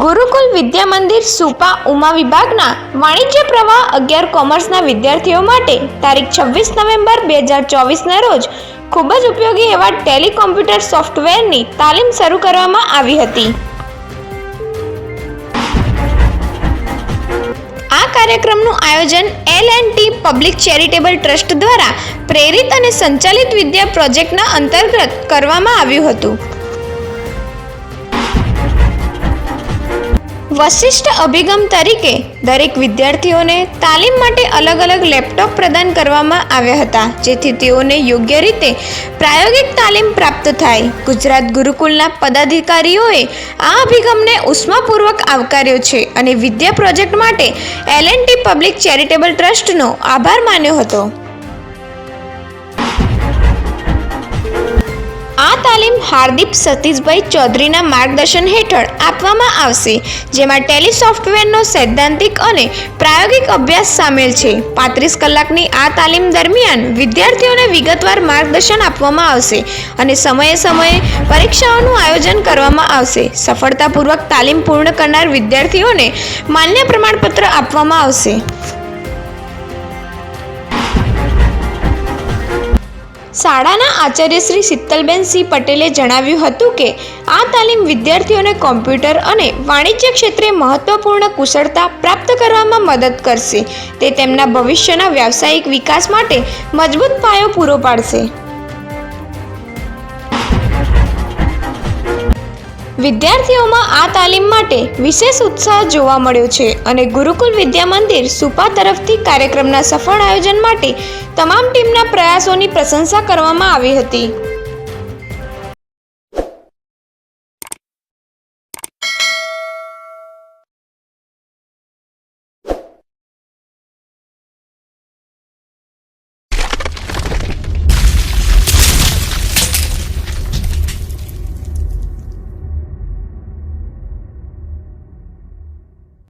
ગુરુકુલ વિદ્યા મંદિર સુપા ઉમા વિભાગના વાણિજ્ય પ્રવાહ અગિયાર કોમર્સના વિદ્યાર્થીઓ માટે તારીખ છવ્વીસ નવેમ્બર બે હજાર ચોવીસના રોજ ખૂબ જ ઉપયોગી એવા ટેલિકોમ્પ્યુટર સોફ્ટવેરની તાલીમ શરૂ કરવામાં આવી હતી. આ કાર્યક્રમનું આયોજન L and T public charitable trust દ્વારા પ્રેરિત અને સંચાલિત વિદ્યા પ્રોજેક્ટના અંતર્ગત કરવામાં આવ્યું હતું. વશિષ્ઠ અભિગમ તરીકે દરેક વિદ્યાર્થીઓને તાલીમ માટે અલગ અલગ લેપટોપ પ્રદાન કરવામાં આવ્યા હતા, જેથી તેઓને યોગ્ય રીતે પ્રાયોગિક તાલીમ પ્રાપ્ત થાય. ગુજરાત ગુરુકુલના પદાધિકારીઓએ આ અભિગમને ઉષ્માપૂર્વક આવકાર્યો છે અને વિદ્યા પ્રોજેક્ટ માટે L and T public charitable ટ્રસ્ટનો આભાર માન્યો હતો. આ તાલીમ હાર્દિક સતીશભાઈ ચૌધરીના માર્ગદર્શન હેઠળ આપવામાં આવશે, જેમાં ટેલી સોફ્ટવેરનો સૈદ્ધાંતિક અને પ્રાયોગિક અભ્યાસ સામેલ છે. પાંત્રીસ કલાકની આ તાલીમ દરમિયાન વિદ્યાર્થીઓને વિગતવાર માર્ગદર્શન આપવામાં આવશે અને સમયે સમયે પરીક્ષાઓનું આયોજન કરવામાં આવશે. સફળતાપૂર્વક તાલીમ પૂર્ણ કરનાર વિદ્યાર્થીઓને માન્ય પ્રમાણપત્ર આપવામાં આવશે. શાળાના આચાર્ય શ્રી શીતલબેન સિંહ પટેલે જણાવ્યું હતું કે, આ તાલીમ વિદ્યાર્થીઓને કોમ્પ્યુટર અને વાણિજ્ય ક્ષેત્રે મહત્વપૂર્ણ કુશળતા પ્રાપ્ત કરવામાં મદદ કરશે. તે તેમના ભવિષ્યના વ્યાવસાયિક વિકાસ માટે મજબૂત પાયો પૂરો પાડશે. વિદ્યાર્થીઓમાં આ તાલીમ માટે વિશેષ ઉત્સાહ જોવા મળ્યો છે અને ગુરુકુલ વિદ્યા મંદિર સુપા તરફથી કાર્યક્રમના સફળ આયોજન માટે તમામ ટીમના પ્રયાસોની પ્રશંસા કરવામાં આવી હતી.